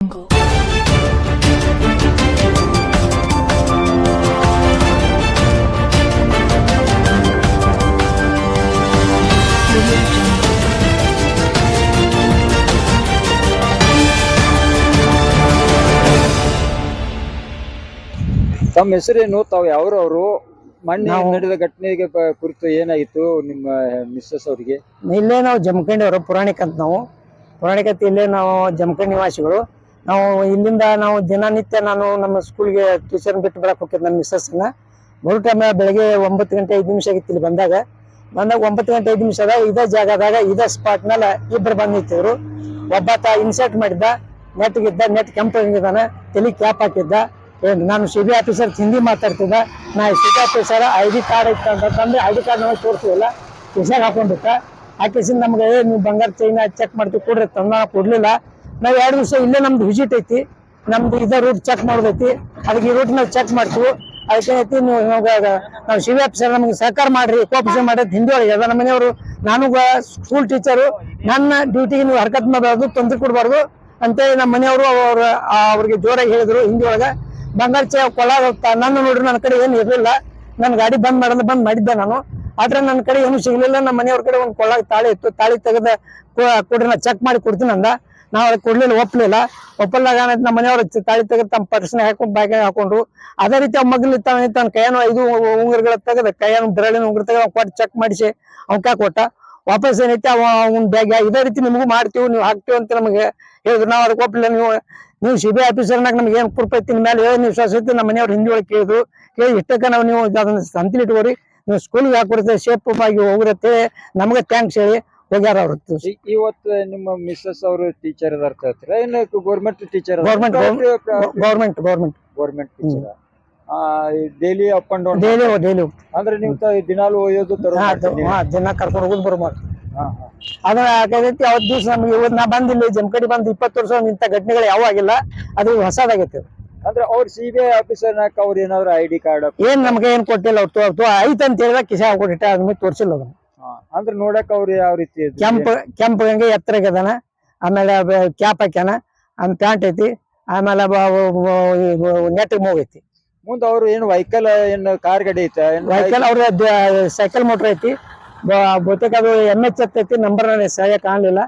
jungle. ತಮ್ಮ ಹೆಸರೇನು? ತಾವು ಯಾವ್ರು ಮೊನ್ನೆ ನಾವು- ನಡೆದ ಘಟನೆಗೆ ಪ- ಕುರಿತು ಏನಾಗಿತ್ತು ನಿಮ್ಮ ಮಿಸ್ಸಸ್ ಅವರಿಗೆ? ಇಲ್ಲೇ ನಾವು ಜಮಖಂಡಿಯವರು ಪುರಾಣಿಕ ಅಂತ ನಾವು. ಪುರಾಣಿಕ ಅಂತ ಇಲ್ಲೇ ನಾವು ಜಮಖಂಡಿ ನಿವಾಸಿಗಳು. ನಾವು ಇಲ್ಲಿಂದ ನಾವು ದಿನನಿತ್ಯ ನಾನು ನಮ್ಮ ಸ್ಕೂಲ್ಗೆ ಟ್ಯೂಷನ್ ಬಿಟ್ಟು ಬರಕ್ ಹೋಗ್ತಿದ್ದೆ ನನ್ನ ಮಿಸ್ಸಸ್ನ ಮೂರು ಟೈಮ್ ಬೆಳಗ್ಗೆ ಒಂಬತ್ತು ಗಂಟೆ ಐದು ನಿಮಿಷ ಆಗಿತ್ತು ಇಲ್ಲಿ ಬಂದಾಗ. ಬಂದಾಗ ಒಂಬತ್ತು ಗಂಟೆ ಐದು ನಿಮಿಷದ ಇದೇ ಜಾಗದಾಗ, ಇದೇ ಸ್ಪಾಟ್ ಮೇಲೆ ಇಬ್ಬರು ಬಂದು ನಿಂತಿದ್ರು ಒಬ್ಬಾತ ಇನ್ಸರ್ಟ್ ಮಾಡಿದ್ದ ನೆಟ್ಗಿದ್ದ ನೆಟ್ ಕೆಂಪು ಹಿಂಗಿದ್ದಾನೆ ತಲೆ ಕ್ಯಾಪ್ ಹಾಕಿದ್ದ. ನಾನು ಸಿ ಬಿ ಆಫೀಸರ್ ಹಿಂದಿ ಮಾತಾಡ್ತಿದ್ದ. ನಾ C B officer I D card ಐತೆ ಅಂತಂದ್ರೆ ಐ ಡಿ ಕಾರ್ಡ್ ನಮಗೆ ತೋರಿಸಿಲ್ಲ ಕಿಶಾಗ ಹಾಕೊಂಡಿತ್ತ ಆ ಕೇಸಿಂದ ನಮ್ಗೆ ನೀವು ಬಂಗಾರ ಚೈನ ಚೆಕ್ ಮಾಡ್ತೀವಿ, ಕೊಡ್ರಿ, ತಂದ ಕೊಡ್ಲಿಲ್ಲ. ನಾವು ಎರಡು ದಿವಸ ಇಲ್ಲೇ ನಮ್ದು ವಿಸಿಟ್ ಐತಿ. ನಮ್ದು ಇದ ರೂಟ್ ಚೆಕ್ ಮಾಡೋದೈತಿ. ಅದಕ್ಕೆ ಈ ರೂಟ್ ನಾವು ಚೆಕ್ ಮಾಡ್ತೀವಿ. ಅದಕ್ಕೆ ಐತಿ ನೀವು ನಾವು ಶಿವ ಆಫೀಸರ್ ನಮ್ಗೆ ಸಹಕಾರ ಮಾಡ್ರಿ ಕೋಪರೇಷನ್ ಮಾಡಿ ಹಿಂದಿ ಒಳಗೆ. ಅದ ನಮ್ಮ ಮನೆಯವರು, ನಾನು ಸ್ಕೂಲ್ ಟೀಚರು ನನ್ನ ಡ್ಯೂಟಿಗೆ ನೀವು ಹರಕತ್ ಮಾಡಬಾರ್ದು, ತೊಂದರೆ ಕೊಡಬಾರ್ದು ಅಂತೇಳಿ ನಮ್ಮ ಮನೆಯವರು ಅವ್ರ, ಅವ್ರಿಗೆ ಜೋರಾಗಿ ಹೇಳಿದ್ರು ಹಿಂದಿ ಒಳಗೆ. ಬಂಗಾರ ಚೇ ಕೊಳ ನನ್ನ ನೋಡ್ರಿ ನನ್ನ ಕಡೆ ಏನು ಇರಲಿಲ್ಲ. ನನ್ನ ಗಾಡಿ ಬಂದ್ ಮಾಡಲ್ಲ, ಬಂದ್ ಮಾಡಿದ್ದೆ ನಾನು. ಆದ್ರೆ ನನ್ನ ಕಡೆ ಏನು ಸಿಗ್ಲಿಲ್ಲ. ನಮ್ಮ ಮನೆಯವ್ರ ಕಡೆ ಒಂದು ಕೊಳ್ಳಾಗ ತಾಳಿ ಇತ್ತು. ತಾಳಿ ತೆಗೆದ ಕೊಡ್ರಿ ನಾ ಚೆಕ್ ಮಾಡಿ ಕೊಡ್ತೀನಿ ಅಂದ. ನಾವು ಅದಕ್ಕೆ ಕೊಡ್ಲಿಲ್ಲ ಒಪ್ಪಲಿಲ್ಲ ಒಪ್ಪಲ್ದಾಗ ಏನಾಯ್ತು, ನಮ್ಮ ಮನೆಯವ್ರು ತಾಳಿ ತೆಗೆದು ತಮ್ಮ ಪರ್ಸನ್ ಹಾಕೊಂಡು ಬ್ಯಾಗ್ ಹಾಕೊಂಡ್ರು. ಅದೇ ರೀತಿ ಅವ್ ಮಗ್ಲಿ ತಾನೆ ತನ್ನ ಕೈಯನ್ನು ಐದು ಉಂಗುರಗಳ ತೆಗೆದ ಕೈಯನ್ನು ಬೆರಳಿನ ಉಂಗುರ ತೆಗೆದು ಕೊಟ್ಟು ಚೆಕ್ ಮಾಡಿಸಿ ಅವ್ಕ ಕೊಟ್ಟ. ವಾಪಸ್ ಏನೈತೆ, ಅವ ಅವ್ನ ಬ್ಯಾಗ್ ಇದೇ ರೀತಿ ನಿಮಗೂ ಮಾಡ್ತೀವಿ, ನೀವು ಹಾಕ್ತೀವಿ ಅಂತ ನಮಗೆ ಹೇಳಿದ್ರು. ನಾವು ಅದಕ್ಕೆ ಒಪ್ಪಲಿಲ್ಲ ನೀವು ನೀವು ಸಿ ಬಿ ಆಫೀಸರ್ನಾಗ ನಮ್ಗೆ ಏನು ಕುರ್ಪ ಐತಿ ಮೇಲೆ ಏನು ವಿಶ್ವಾಸ ಐತಿ ನಮ್ಮ ಮನೆಯವ್ರು ಹಿಂದಿ ಒಳಗೆ ಕೇಳಿದ್ರು. ಕೇಳಿ ಇಷ್ಟಕ್ಕ ನಾವು ನೀವು ಅದನ್ನ ಸಂತಿಲಿ ಇಟ್ಕೋರಿ. ನೀವು ಸ್ಕೂಲ್ಗೆ ಹಾಕೊಡ್ತೇವೆ ಸೇಫ್ ಆಗಿ ಹೋಗ್ರತ್ತೆ ನಮ್ಗೆ ಥ್ಯಾಂಕ್ಸ್ ಹೇಳಿ. ಹೋಗ್ಯಾರ ಅವ್ರ ಈ- ಇವತ್ತು ನಿಮ್ಮ ಮಿಸ್ಸಸ್ ಅವರು ಟೀಚರ್ ಅದಾರ ಹೇಳ್ತೀರ? ಏನು government teacher government government government government teacher daily up and down daily daily ಅಂದ್ರೆ ನೀವು ತ- ದಿನಾಲು ಒಯ್ಯೋದು ತರೋದು ಮಾಡ್ತೀರಿ ನೀವು? ದಿನ ಕರ್ಕೊಂಡು ಹೋಗೋದು ಬರ್ಬೋದು ಹಾ, ಹಾ. ಅದು ಯಾಕೈತಿ ಅವತ್ತು ದಿವಸ ನಮ್ಗೆ ಇವತ್ತು ನಾ ಬಂದಿಲ್ಲ ಜಮಕಡಿ ಬಂದು ಇಪ್ಪತ್ತು ವರ್ಷ ಇಂಥ ಘಟನೆಗಳು ಯಾವ ಆಗಿಲ್ಲ ಅದು ಹೊಸದಾಗೈತಿ ಅದು. ಅಂದ್ರೆ ಅವ್ರ ಸಿ ಬಿ ಐ ಆಫೀಸರ್ ಅವ್ರ ಏನಾದ್ರು ಐ ಡಿ ಕಾರ್ಡ್ ಏನ್ ನಮ್ಗೆ ಏನ್ ಕೊಟ್ಟಿಲ್ಲ ಅವ್ರು ಐತ್ ಅಂತ ಹೇಳಿದ ಕಿಸ ಹಾಕೊಟ್ಟಿಟ್ಟ ಅದ್ಮೇಲೆ ತೋರಿಸಿಲ್ಲ ಅದನ್ನ ಅಂದ್ರೆ ನೋಡಕ್ ಅವ್ರ ಯಾವ ರೀತಿ ಕೆಂಪ್ ಕೆಂಪ್ ಕೆಂಪು ಹಂಗೆ ಎತ್ತರಗೆ ಅದಾನ. ಆಮೇಲೆ ಕ್ಯಾಪ್ ಹಾಕ್ಯಾನ. ಆಮೇಲೆ ಪ್ಯಾಂಟ್ ಐತಿ. ಆಮೇಲೆ ನೆಟ್ ಮೂಗೈತಿ. ಮುಂದ ಅವ್ರು ಏನು ವೆಹಿಕಲ್ ಏನ್ ಕಾರ್ ಗಾಡಿ ಐತ? ವೆಹಿಕಲ್ ಅವ್ರ ಸೈಕಲ್ ಮೋಟರ್ ಐತಿ. ಬಹುತೇಕ ಅದು ಎಂ ಎಚ್ ಐತಿ. ನಂಬರ್ ಸರಿಯಾಗಿ ಕಾಣಲಿಲ್ಲ.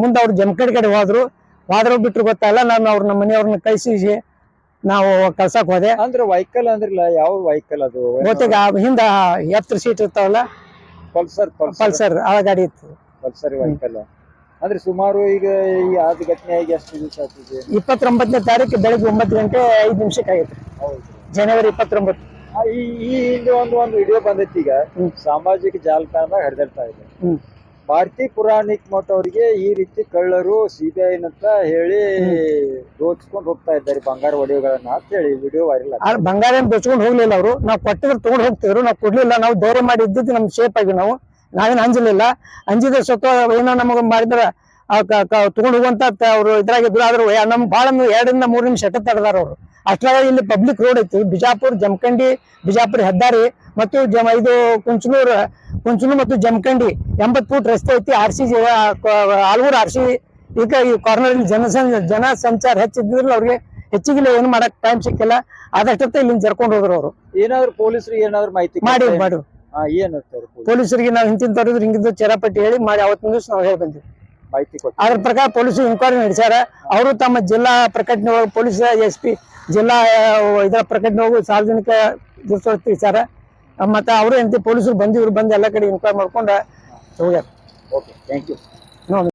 ಮುಂದೆ ಅವ್ರು ಜಮಖಂಡ್ ಕಡೆ ಹೋದ್ರು. ಹೋದ್ರು ಬಿಟ್ರು ಗೊತ್ತಲ್ಲ ನಾನು ಅವ್ರ ನಮ್ಮ ಮನೆಯವ್ರನ್ನ ಕಳಿಸಿ ನಾವು ಕಳ್ಸಕ್ ಹೋದೆ. ಅಂದ್ರೆ ವೆಹಿಕಲ್ ಅಂದ್ರಲ್ಲ ಯಾವ ವೆಹಿಕಲ್ ಅದು? ಬಹುತೇಕ ಹಿಂದ ಎತ್ತರ ಸೀಟ್ ಇರ್ತಾವಲ್ಲ ಪಲ್ಸರ್ ಪಲ್ಸರ್ ಆ ಗಾಡಿ ಇತ್ತು. ಪಲ್ಸರ್ ವೆಹಿಕಲ್ ಅಂದ್ರೆ ಸುಮಾರು ಈಗ ಈ ಆದ ಘಟನೆ ಆಗಿ ಎಷ್ಟು ದಿವಸ ಆಗ್ತಿದೆ ಇಪ್ಪತ್ತೊಂಬತ್ತನೇ ತಾರೀಕು ಬೆಳಿಗ್ಗೆ ಒಂಬತ್ತು ಗಂಟೆ ಐದು ನಿಮಿಷಕ್ಕೆ ಆಗೈತೆ ಜನವರಿ ಇಪ್ಪತ್ತೊಂಬತ್ತು. ಈ ಹಿಂದೆ ಒಂದು ಒಂದು ವಿಡಿಯೋ ಬಂದೈತಿ ಈಗ. ಸಾಮಾಜಿಕ ಜಾಲತಾಣ ಹರಿದಾಡ್ತಾ ಇದೆ. ಭಾರತಿ ಪುರಾಣಿಕ್ ಮಠ ಅವರಿಗೆ ಈ ರೀತಿ ಕಳ್ಳರು ಸಿಬಿಐ ಅಂತ ಹೇಳಿ ದೋಚ್ಕೊಂಡು ಹೋಗ್ತಾ ಇದ್ದಾರೆ ಬಂಗಾರ ಒಡೆಯುಗಳನ್ನ ಅಂತ ಹೇಳಿ ವಿಡಿಯೋ ವೈರಲ್ ಆ ಬಂಗಾರ ಏನ್ ಬೆಚ್ಕೊಂಡು ಹೋಗ್ಲಿಲ್ಲ ಅವರು? ನಾವು ಕೊಟ್ಟಿದ್ರೆ ತಗೊಂಡ್ ಹೋಗ್ತಿದ್ರು, ನಾವು ಕೊಡ್ಲಿಲ್ಲ, ನಾವು ಧೈರ್ಯ ಮಾಡಿ ಇದ್ದಿದ್ದು ನಮ್ ಸೇಫ್ ಆಗಿ ನಾವು. ನಾವೇನ್ ಅಂಜಲಿಲ್ಲ. ಅಂಜಿದ ಸ್ವತಃ ಏನೋ ನಮಗ ಮಾಡಿದ್ರ ತಗೊಂಡ್ ಹೋಗುವಂತ ಅವ್ರು ಇದ್ರಾಗಿದ್ರು ನಮ್ಮ ನಮ್ ಬಾಳ ಎರಡರಿಂದ ಮೂರ್ ನಿಮಿಷ ಎಟ್ಟ ತಡೆದಾರ ಅವರು. ಇಲ್ಲಿ ಪಬ್ಲಿಕ್ ರೋಡ್ ಐತಿ. ಬಿಜಾಪುರ್, ಜಮಖಂಡಿ, ಬಿಜಾಪುರ, ಹೆದ್ದಾರಿ, ಮತ್ತು ಇದು ಕುಂಚನೂರ್ ಕುಂಚನೂರ್ ಮತ್ತು ಜಮಖಂಡಿ ಎಂಬತ್ ಫೂಟ್ ರಸ್ತೆ ಐತಿ. R C Algur R C ಈಗ ಈ ಕಾರ್ನರ್ ಜನಸಂ ಜನ ಸಂಚಾರ ಹೆಚ್ಚಿದ್ರು ಅವ್ರಿಗೆ ಹೆಚ್ಚಿಗಿಲ್ಲ ಏನು ಮಾಡಕ್ ಟೈಮ್ ಸಿಕ್ಕಿಲ್ಲ. ಆದಷ್ಟೇ ಇಲ್ಲಿ ಜರ್ಕೊಂಡು ಹೋದ್ರು ಅವರು. ಏನಾದ್ರು ಪೊಲೀಸರು ಏನಾದ್ರು ಮಾಹಿತಿ ಮಾಡಿ ಮಾಡಿ. ಏನ್ ಪೊಲೀಸರಿಗೆ ನಾವು ಹಿಂತಿನ ತರೋದ್ರು ಹಿಂಗಿದ್ದು ಚೇರಾಪಟ್ಟಿ ಹೇಳಿ ಮಾಡಿ ಅವತ್ತಿನ ದಿವಸ ನಾವು ಹೇಳಿ ಬಂದ್ವಿ. ಅದ್ರ ಪ್ರಕಾರ ಪೊಲೀಸರು ಇನ್ಕ್ವೈರಿ ನಡೆಸ್ಯಾರ. ಅವರು ತಮ್ಮ ಜಿಲ್ಲಾ ಪ್ರಕಟಣೆ ಒಳಗೆ ಪೊಲೀಸ್ ಎಸ್ ಪಿ ಜಿಲ್ಲಾ ಇದರ ಪ್ರಕಟಣೆ ಹೋಗಿ ಸಾರ್ವಜನಿಕ ತಿಳಿಸ್ಯಾರ. ಮತ್ತೆ ಅವರು ಎಂತ ಪೊಲೀಸರು ಬಂದಿವ್ರು ಬಂದು ಎಲ್ಲ ಕಡೆ ಇನ್ಕ್ವೈರಿ ಮಾಡ್ಕೊಂಡು ಹೋಗ್ಯಾರ. ಓಕೆ ಥ್ಯಾಂಕ್ ಯು ನೋಡಿ